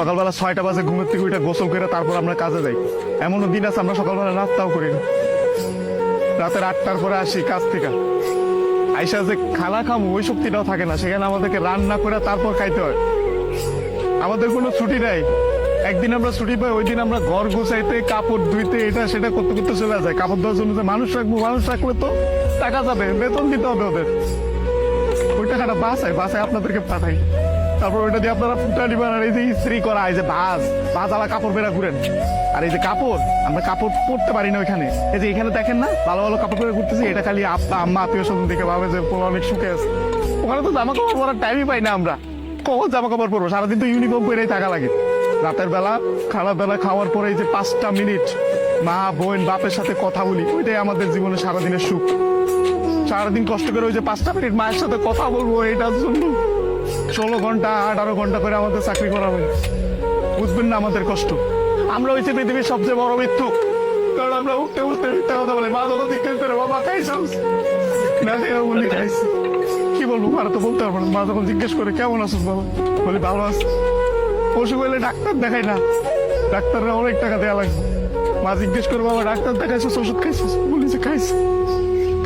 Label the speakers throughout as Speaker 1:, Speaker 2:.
Speaker 1: সকালবেলা ছয়টা বাজে, ঘুমের থেকে উঠে গোসল করে তারপর আমরা কাজে যাই। এমনও দিন আছে, আমরা সকালবেলা নাস্তাও করি না। রাতের আটটার পরে আসি কাজ থেকে। আইসা যে খানা খামো, ওই শক্তিটাও থাকে না। সেখানে আমাদেরকে রান্না করে তারপর খাইতে হয়। আমাদের কোনো ছুটি নাই। একদিন আমরা ছুটি পাই, ওই দিন আমরা ঘর গুছাইতে, কাপড় ধুইতে, এটা সেটা করতে করতে চলে যায়। কাপড় ধোয়ার জন্য যে মানুষ রাখব, মানুষ রাখলে তো টাকা যাবে, বেতন দিতে হবে ওদের। ওই টাকাটা বাসায় বাসায় আপনাদেরকে পাঠাই। তারপর ওইটা দিয়ে আপনারা ফুটানি বানান, এই যে ইস্ত্রি করা, এই যে বাস বাস আলা কাপড় বেড়া ঘুরেন। আর এই যে কাপড়, আমরা কাপড় পরতে পারি না ওইখানে। এই যে এখানে দেখেন না, ভালো ভালো কাপড় পরে ঘুরতেছি, এটা খালি আব্বা, আম্মা, আত্মীয় স্বজন দেখে ভাবে যে অনেক সুখে আছে। ওখানে তো জামা কাপড় পরার টাইমই পাই না আমরা। কখন জামা কাপড় পরবো? সারাদিন তো ইউনিফর্ম পরেই থাকা লাগে। রাতের বেলা খারাপ বেলা, খাওয়ার পরে এই যে পাঁচটা মিনিট মা, বোন, বাপের সাথে কথা বলি, ওইটাই আমাদের জীবনে সারাদিনের সুখ। সারাদিন কষ্ট করে ওই যে পাঁচটা মিনিট মায়ের সাথে কথা বলব, এটার জন্য ষোলো ঘণ্টা, আঠারো ঘণ্টা করে আমাদের চাকরি করা হয়। বুঝবেন না আমাদের কষ্ট। আমরা হয়েছে পৃথিবীর সবচেয়ে বড় মৃত্যু। কারণ আমরা উঠতে উঠতে মিথ্যা কথা বলি, মা যখন জিজ্ঞেস করে বাবা খাইছাস না বলি খাইছি। কি বলব, মারা তো বলতে পারব না। মা যখন জিজ্ঞেস করে, কেমন আছিস বাবা? বলি, ভালো আছি। অসুখ হলে ডাক্তার দেখাই না। ডাক্তাররা অনেক টাকা দেওয়া লাগবে। মা জিজ্ঞেস করে, বাবা, ডাক্তার দেখাইছিস ওষুধ খাইছিস বলি যে, খাইছি।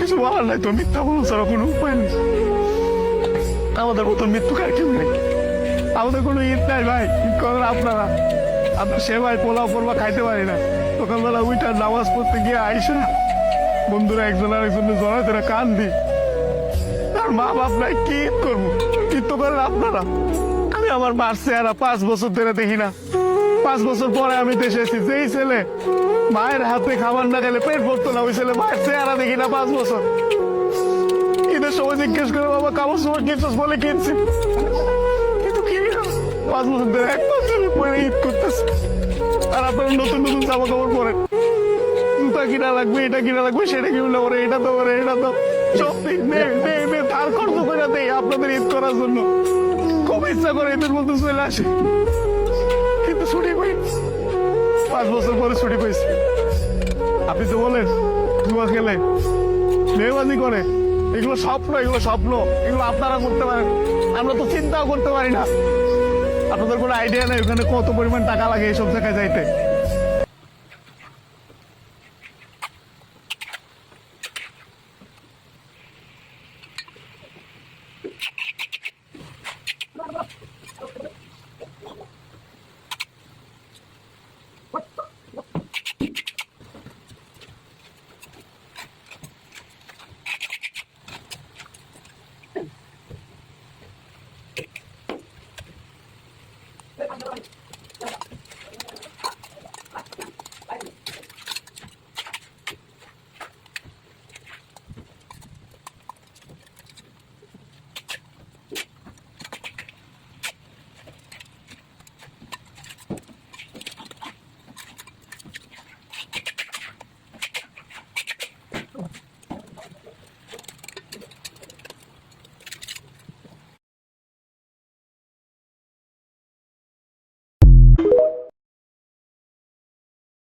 Speaker 1: কিছু বলার নাই তো, মিথ্যা বলো ছাড়া কোনো উপায় নেই। আমাদের মতন মৃত্যু কার কেউ নেই। আমাদের কোনো ঈদ নাই ভাই, ঈদ করেন আপনারা। আপনার সেবায় পোলাও পড়বা খাইতে পারি না। সকালবেলা উইটার নামাজ পড়তে গিয়ে আইস না। বন্ধুরা একজন আর একজনের জড়ায় তোরা কান দি আর মা বাপ নাই, কি ঈদ করব? ঈদ তো করেন আপনারা। আমি আমার মার চেহারা পাঁচ বছর ধরে দেখি না। পাঁচ বছর পরে আমি দেশে এসেছি। যেই ছেলে মায়ের হাতে খাবার না খেলে পেট ভরতো না, ওই ছেলে মায়ের চেহারা দেখি না পাঁচ বছর। জিজ্ঞেস করে, বাবা কাপড় সময় কিনছিস বলে কিনছি। কিন্তু কিনি না পাঁচ বছর ধরে এক বছর পরে ঈদ করতেছে। আর আপনারা নতুন নতুন জামা কাপড় পরেন। জুতা কিনা লাগবে, এটা কিনা লাগবে, সেটা কিনলে পরে এটা তো পরে এটা তো সব দিন নে ধার খরচ করে দেই আপনাদের ঈদ করার জন্য। খুব ইচ্ছা করে ঈদের মধ্যে চলে আসে। কিন্তু ছুটি পাই পাঁচ বছর পরে ছুটি পাইছি। আপনি তো বলেন জুয়া খেলে মেয়েবাজি করে। এগুলো স্বপ্ন এগুলো স্বপ্ন, এগুলো আপনারা করতে পারেন। আমরা তো চিন্তাও করতে পারি না। আপনাদের কোনো আইডিয়া নেই ওখানে কত পরিমাণ টাকা লাগে এইসব জায়গায় যাইতে।